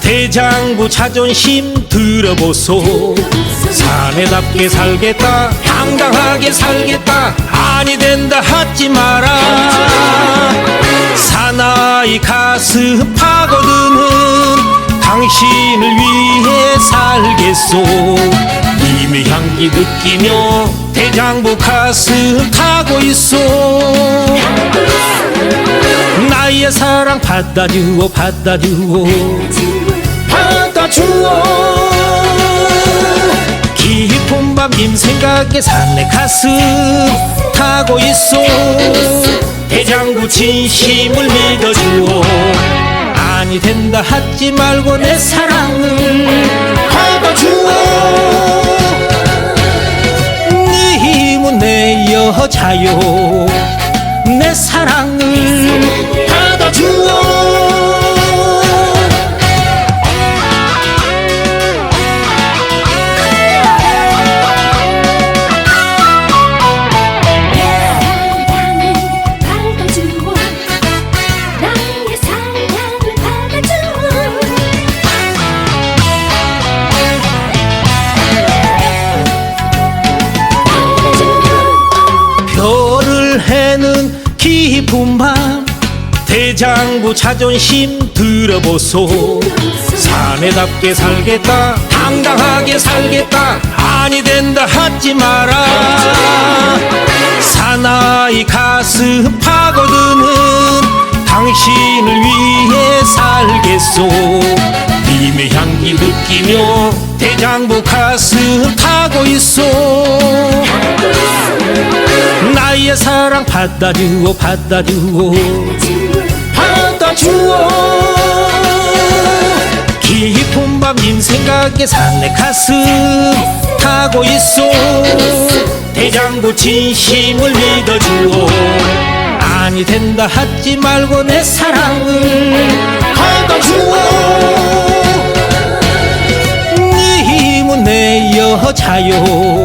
대장부 자존심 들어보소. 사내답게 살겠다 당당하게 살겠다 아니 된다 하지 마라. 사나이 가슴 파고드는 당신을 위해 살겠소. 님의 향기 느끼며 대장부 가슴 타고 있소 받아주오 받아주오. 받아주오. 깊은 밤 님 생각에 산내 가슴 타고 있어 대장부 진심을 믿어주오. 아니 된다 하지 말고 내 사랑을 받아주오. 님은 내 여자요 해는 깊은 밤 대장부 자존심 들어보소. 사내답게 살겠다 당당하게 살겠다. 아니 된다 하지 마라. 사나이 가슴 파고드는 당신을 위해 살겠소. 님의 향기 느끼며 대장부 가슴 타고 있 어 나의 사랑 받아주오 받아주오. 받아주오. 깊은 밤 님 생각에 산내 가슴 타고 있어 대장부 진심을 믿어주오. 아니 된다 하지 말고 내 사랑을 받아주오. 님은 내 여자요